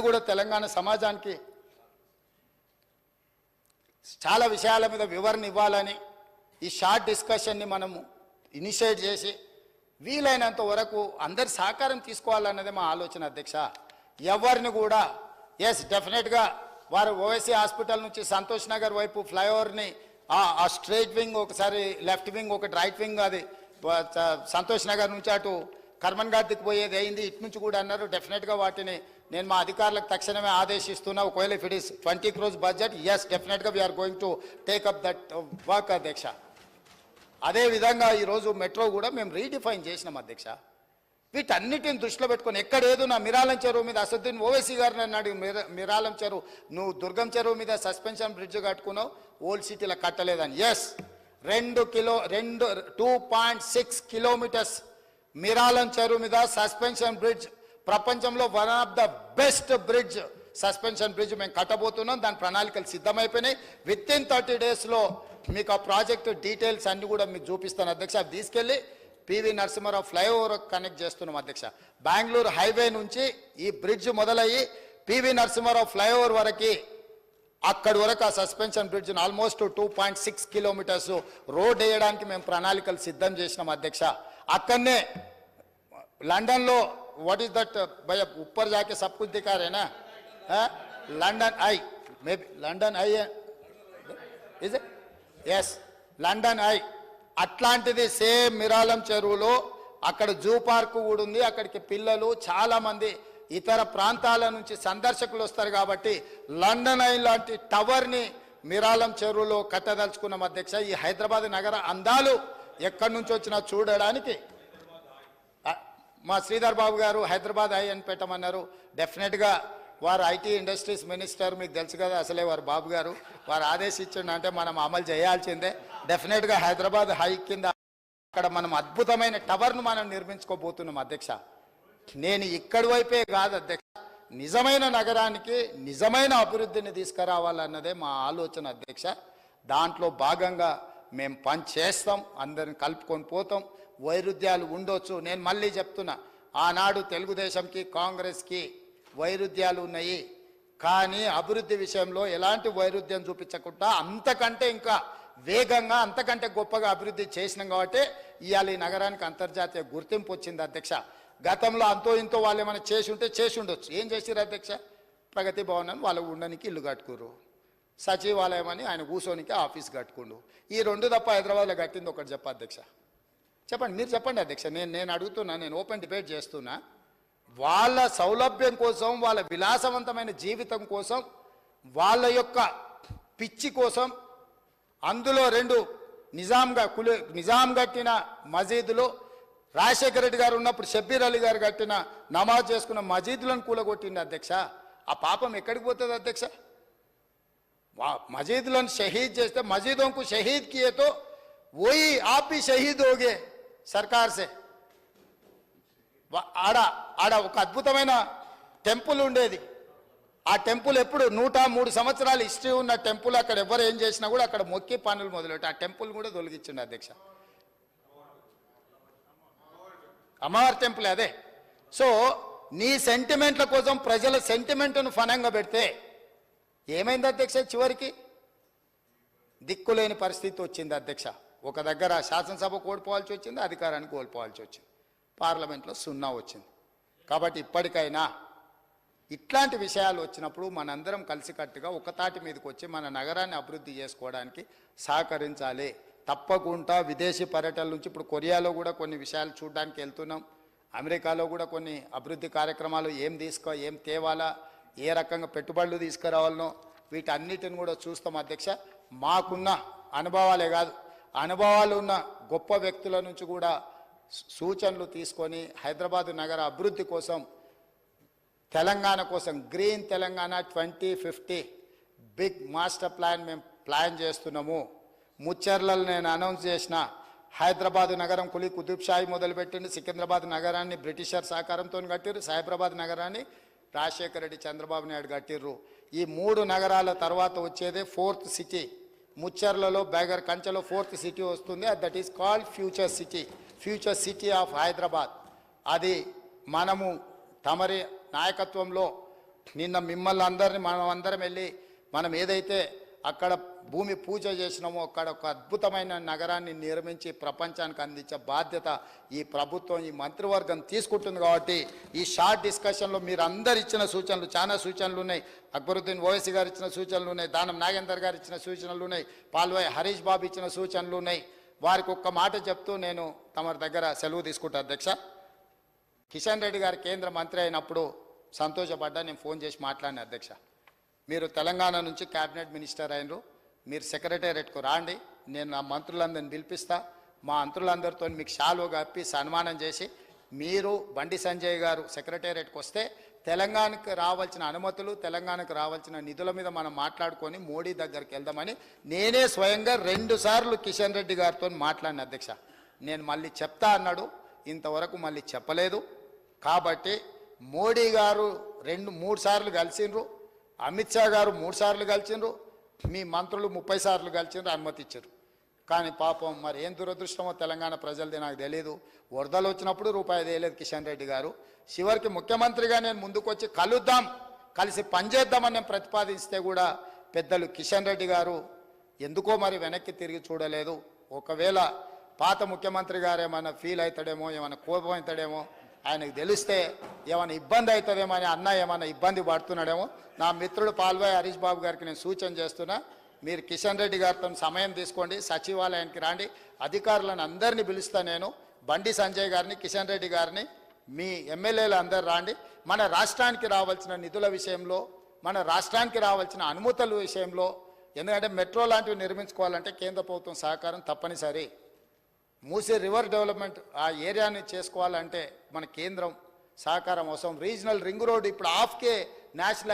కూడా తెలంగాణ సమాజానికి చాలా విషయాల మీద వివరణ ఇవ్వాలని ఈ షార్ట్ డిస్కషన్ని మనము ఇనిషియేట్ చేసి వీలైనంత వరకు అందరి సహకారం తీసుకోవాలన్నదే మా ఆలోచన అధ్యక్ష. ఎవరిని కూడా ఎస్ డెఫినెట్గా వారు ఓవైసీ హాస్పిటల్ నుంచి సంతోష్ నగర్ వైపు ఫ్లైఓవర్ని ఆ స్ట్రైట్ వింగ్ ఒకసారి లెఫ్ట్ వింగ్ ఒకటి రైట్ వింగ్ అది సంతోష్ నగర్ నుంచి అటు కర్మన్ ఘాట్కి పోయేది అయింది. ఇటు నుంచి కూడా అన్నారు డెఫినెట్గా వాటిని నేను మా అధికారులకు తక్షణమే ఆదేశిస్తున్నా. ఒకవేళ if it is twenty crores budget is డెఫినెట్గా we are going to take up that work అధ్యక్ష. అదే విధంగా ఈరోజు మెట్రో కూడా మేము రీడిఫైన్ చేసినాం అధ్యక్ష. వీటన్నిటిని దృష్టిలో పెట్టుకొని ఎక్కడ ఏదో నా మిరాలం చెరువు మీద అసదుద్దీన్ ఓవైసీ గారిని అన్నాడు మిర- మిరాలం చెరువు నువ్వు దుర్గం చెరువు మీద సస్పెన్షన్ బ్రిడ్జ్ కట్టుకున్నావు ఓల్డ్ సిటీలో కట్టలేదని. ఎస్ రెండు కిలో రెండు two point six kilometres Miralam చెరువు మీద సస్పెన్షన్ బ్రిడ్జ్ ప్రపంచంలో one of the best bridge suspension bridge మేము కట్టబోతున్నాం. దాని ప్రణాళికలు సిద్ధమైపోయినాయి. విత్ ఇన్ థర్టీ డేస్లో మీకు ఆ ప్రాజెక్ట్ డీటెయిల్స్ అన్నీ కూడా మీకు చూపిస్తాను అధ్యక్ష. అవి తీసుకెళ్ళి పివి నరసింహారావు ఫ్లైఓవర్ కనెక్ట్ చేస్తున్నాం అధ్యక్ష. బెంగళూరు హైవే నుంచి ఈ బ్రిడ్జ్ మొదలయ్యి పివి నరసింహారావు ఫ్లైఓవర్ వరకు అక్కడి వరకు ఆ suspension bridge almost two point six kilometres road వేయడానికి మేము ప్రణాళికలు సిద్ధం చేసినాం అధ్యక్ష. అక్కడనే లండన్లో వాట్ ఈస్ దట్ బయ ఉప్పర్ జాకే సబ్ దికారేనా London eye maybe London eye is as London eye. అట్లాంటిది సేమ్ మిరాలం చెరువులో అక్కడ జూ పార్కు కూడా ఉంది అక్కడికి పిల్లలు చాలామంది ఇతర ప్రాంతాల నుంచి సందర్శకులు వస్తారు కాబట్టి లండన్ ఐ లాంటి టవర్ని మిరాలం చెరువులో కట్టదలుచుకున్న అధ్యక్ష. ఈ హైదరాబాద్ నగర అందాలు ఎక్కడి నుంచి వచ్చినా చూడడానికి. మా శ్రీధర్ బాబు గారు హైదరాబాద్ ఐ అని పెట్టమన్నారు డెఫినెట్గా వారు ఐటీ ఇండస్ట్రీస్ మినిస్టర్ మీకు తెలుసు కదా అసలే వారు బాబు గారు. వారు ఆదేశించండి అంటే మనం అమలు చేయాల్సిందే. డెఫినెట్గా హైదరాబాద్ హై కింద అక్కడ మనం అద్భుతమైన టవర్ను మనం నిర్మించుకోబోతున్నాం అధ్యక్ష. నేను ఇక్కడి వైపే కాదు అధ్యక్ష. నిజమైన నగరానికి నిజమైన అభివృద్ధిని తీసుకురావాలన్నదే మా ఆలోచన అధ్యక్ష. దాంట్లో భాగంగా మేము పని చేస్తాం అందరిని కలుపుకొని పోతాం వైరుధ్యాలు ఉండొచ్చు. నేను మళ్ళీ చెప్తున్నా ఆనాడు తెలుగుదేశంకి కాంగ్రెస్కి వైరుధ్యాలు ఉన్నాయి. కానీ అభివృద్ధి విషయంలో ఎలాంటి వైరుధ్యం చూపించకుండా అంతకంటే ఇంకా వేగంగా అంతకంటే గొప్పగా అభివృద్ధి చేసినాం కాబట్టి ఇవాళ ఈ నగరానికి అంతర్జాతీయ గుర్తింపు వచ్చింది అధ్యక్ష. గతంలో అంతో ఇంతో వాళ్ళు ఏమైనా చేసి ఉంటే చేసి ఉండొచ్చు. ఏం చేసిరు అధ్యక్ష? ప్రగతి భవన్ వాళ్ళు ఉండడానికి ఇల్లు కట్టుకురు సచివాలయం అని ఆయన కూర్చోనికి ఆఫీస్ కట్టుకుండు. ఈ రెండు తప్ప హైదరాబాద్లో కట్టింది ఒకటి చెప్ప అధ్యక్ష. చెప్పండి మీరు చెప్పండి అధ్యక్ష. నేను నేను అడుగుతున్నా నేను ఓపెన్ డిబేట్ చేస్తున్నా. వాళ్ళ సౌలభ్యం కోసం వాళ్ళ విలాసవంతమైన జీవితం కోసం వాళ్ళ యొక్క పిచ్చి కోసం అందులో రెండు నిజాంగా కులి నిజాం కట్టిన మసీదులో రాజశేఖర రెడ్డి గారు ఉన్నప్పుడు షబ్బీర్ అలీ గారు కట్టిన నమాజ్ చేసుకున్న మసీదులను కూలగొట్టింది అధ్యక్ష. ఆ పాపం ఎక్కడికి పోతుంది అధ్యక్ష? మజీద్లను షహీద్ చేస్తే మజీదోంకు షహీద్ కియేతో ఓయి ఆపి షహీద్ ఓగే సర్కార్సే ఆడ ఆడ ఒక అద్భుతమైన టెంపుల్ ఉండేది. ఆ టెంపుల్ ఎప్పుడు నూట మూడు సంవత్సరాలు హిస్టరీ ఉన్న టెంపుల్ అక్కడ ఎవరు ఏం చేసినా కూడా అక్కడ మొక్కి పనులు మొదలెట్టి. ఆ టెంపుల్ కూడా తొలగించండి అధ్యక్ష. అమ్మవారి టెంపుల్ అదే. సో నీ సెంటిమెంట్ల కోసం ప్రజల సెంటిమెంట్ను ఫనంగా పెడితే ఏమైంది అధ్యక్ష చివరికి? దిక్కులేని పరిస్థితి వచ్చింది అధ్యక్ష. ఒక దగ్గర శాసనసభ కోల్పోవాల్సి వచ్చింది అధికారాన్ని కోల్పోవాల్సి వచ్చింది. పార్లమెంట్లో సున్నా వచ్చింది. కాబట్టి ఇప్పటికైనా ఇట్లాంటి విషయాలు వచ్చినప్పుడు మనందరం కలిసికట్టుగా ఒక తాటి మీదకి వచ్చి మన నగరాన్ని అభివృద్ధి చేసుకోవడానికి సహకరించాలి. తప్పకుండా విదేశీ పర్యటనల నుంచి ఇప్పుడు కొరియాలో కూడా కొన్ని విషయాలు చూడడానికి వెళ్తున్నాం. అమెరికాలో కూడా కొన్ని అభివృద్ధి కార్యక్రమాలు ఏం తీసుకో ఏం తేవాలా? ఏ రకంగా పెట్టుబడులు తీసుకురావాలనో వీటన్నిటిని కూడా చూస్తాం అధ్యక్ష. మాకున్న అనుభవాలే కాదు అనుభవాలు ఉన్న గొప్ప వ్యక్తుల నుంచి కూడా సూచనలు తీసుకొని హైదరాబాద్ నగర అభివృద్ధి కోసం తెలంగాణ కోసం green Telangana twenty fifty big master plan మేము ప్లాన్ చేస్తున్నాము. ముచ్చర్లలో నేను అనౌన్స్ చేసిన హైదరాబాద్ నగరం కులి కుతుబ్ షాహి మొదలుపెట్టింది సికింద్రాబాద్ నగరాన్ని బ్రిటిషర్ సహకారంతో కట్టిరు సైబరాబాద్ నగరాన్ని రాజశేఖర రెడ్డి చంద్రబాబు నాయుడు కట్టిర్రు. ఈ మూడు నగరాల తర్వాత వచ్చేదే ఫోర్త్ సిటీ. ముచ్చర్లలో బేగర్ కంచెలో ఫోర్త్ సిటీ వస్తుంది. That is called future city future city of Hyderabad అది మనము తమరి నాయకత్వంలో నిన్న మిమ్మల్ని అందరిని మనం అందరం వెళ్ళి మనం ఏదైతే అక్కడ భూమి పూజ చేసినాము అక్కడ ఒక అద్భుతమైన నగరాన్ని నిర్మించి ప్రపంచానికి అందించే బాధ్యత ఈ ప్రభుత్వం ఈ మంత్రివర్గం తీసుకుంటుంది కాబట్టి ఈ షార్ట్ డిస్కషన్లో మీరు అందరు ఇచ్చిన సూచనలు చాలా సూచనలు ఉన్నాయి. అక్బరుద్దీన్ ఓవైసీ గారు ఇచ్చిన సూచనలు ఉన్నాయి. దానం నాగేందర్ గారు ఇచ్చిన సూచనలు ఉన్నాయి. పాల్వాయి హరీష్ బాబు ఇచ్చిన సూచనలు ఉన్నాయి. వారికి ఒక్క మాట చెప్తూ నేను తమ దగ్గర సెలవు తీసుకుంటా అధ్యక్ష. కిషన్ రెడ్డి గారు కేంద్ర మంత్రి అయినప్పుడు సంతోషపడ్డా నేను ఫోన్ చేసి మాట్లాడిన అధ్యక్ష. మీరు తెలంగాణ నుంచి క్యాబినెట్ మినిస్టర్ అయినరు. మీరు సెక్రటేరియట్కు రాండి. నేను నా మంత్రులందరిని పిలిపిస్తా. మా మంత్రులందరితో మీకు షాలో కప్పి సన్మానం చేసి మీరు బండి సంజయ్ గారు సెక్రటేరియట్కి వస్తే తెలంగాణకు రావాల్సిన అనుమతులు తెలంగాణకు రావాల్సిన నిధుల మీద మనం మాట్లాడుకొని మోడీ దగ్గరికి వెళ్దామని నేనే స్వయంగా రెండు సార్లు కిషన్ రెడ్డి గారితో మాట్లాడిన అధ్యక్ష. నేను మళ్ళీ చెప్తా అన్నాడు. ఇంతవరకు మళ్ళీ చెప్పలేదు. కాబట్టి మోడీ గారు రెండు మూడు సార్లు కలిసిండ్రు. అమిత్ షా గారు మూడు సార్లు కలిసిండ్రు మీ మంత్రులు ముప్పై సార్లు కలిసిండ్రు అనుమతి ఇచ్చారు. కానీ పాపం మరి ఏం దురదృష్టమో తెలంగాణ ప్రజలది నాకు తెలియదు వరదలు వచ్చినప్పుడు రూపాయి తెలియదు కిషన్ రెడ్డి గారు. చివరికి ముఖ్యమంత్రిగా నేను ముందుకొచ్చి కలుద్దాం కలిసి పనిచేద్దామని నేను ప్రతిపాదిస్తే కూడా పెద్దలు కిషన్ రెడ్డి గారు ఎందుకో మరి వెనక్కి తిరిగి చూడలేదు. ఒకవేళ పాత ముఖ్యమంత్రి గారు ఏమైనా ఫీల్ అవుతాడేమో ఏమైనా కోపం అవుతాడేమో ఆయనకు తెలిస్తే ఏమైనా ఇబ్బంది అవుతుందేమో అని అన్న ఏమైనా ఇబ్బంది పడుతున్నాడేమో. నా మిత్రుడు పాల్వాయి హరీష్ బాబు గారికి నేను సూచన చేస్తున్నా మీరు కిషన్ రెడ్డి గారితో సమయం తీసుకోండి సచివాలయానికి రాండి. అధికారులను అందరినీ పిలుస్తా నేను. బండి సంజయ్ గారిని కిషన్ రెడ్డి గారిని మీ ఎమ్మెల్యేలు అందరు రాండి. మన రాష్ట్రానికి రావాల్సిన నిధుల విషయంలో మన రాష్ట్రానికి రావాల్సిన అనుమతుల విషయంలో ఎందుకంటే మెట్రో లాంటివి నిర్మించుకోవాలంటే కేంద్ర ప్రభుత్వం సహకారం తప్పనిసరి. మూసే రివర్ డెవలప్మెంట్ ఆ ఏరియాని చేసుకోవాలంటే మన కేంద్రం సహకారం అవసరం. రీజనల్ రింగ్ రోడ్ ఇప్పుడు ఆఫ్కే నేషనల్